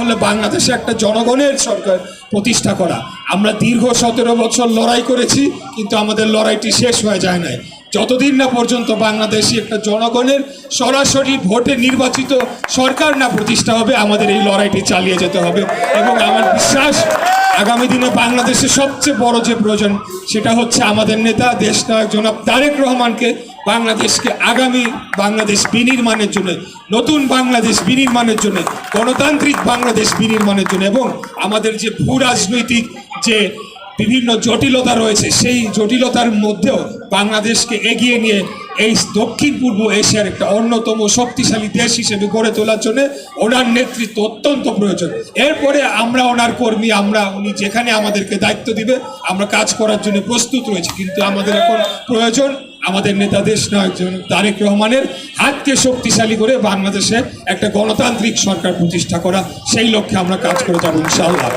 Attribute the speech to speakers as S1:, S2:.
S1: হলে বাংলাদেশে একটা জনগণের সরকার প্রতিষ্ঠা করা। আমরা দীর্ঘ সতেরো বছর লড়াই করেছি, কিন্তু আমাদের লড়াইটি শেষ হয়ে যায় নাই। যতদিন না পর্যন্ত বাংলাদেশি একটা জনগণের সরাসরি ভোটে নির্বাচিত সরকার না প্রতিষ্ঠা হবে, আমাদের এই লড়াইটি চালিয়ে যেতে হবে। এবং আমার বিশ্বাস, আগামী দিনে বাংলাদেশে সবচেয়ে বড় যে প্রয়োজন, সেটা হচ্ছে আমাদের নেতা দেশ নায়ক জনাব তারেক রহমানকে বাংলাদেশকে আগামী বাংলাদেশ বিনির্মাণের জন্য, নতুন বাংলাদেশ বিনির্মাণের জন্য, গণতান্ত্রিক বাংলাদেশ বিনির্মাণের জন্য এবং আমাদের যে ভূ রাজনৈতিক যে বিভিন্ন জটিলতা রয়েছে, সেই জটিলতার মধ্যেও বাংলাদেশকে এগিয়ে নিয়ে এই দক্ষিণ পূর্ব এশিয়ার একটা অন্যতম শক্তিশালী দেশ হিসেবে গড়ে তোলার জন্য ওনার নেতৃত্ব অত্যন্ত প্রয়োজন। এরপরে আমরা ওনার কর্মী, আমরা উনি যেখানে আমাদেরকে দায়িত্ব দিবে, আমরা কাজ করার জন্য প্রস্তুত রয়েছি। কিন্তু আমাদের এখন প্রয়োজন আমাদের নেতা দেশ নয় তারেক রহমানের হাতকে শক্তিশালী করে বাংলাদেশে একটা গণতান্ত্রিক সরকার প্রতিষ্ঠা করা, সেই লক্ষ্যে আমরা কাজ করে যাব ইনশাআল্লাহ।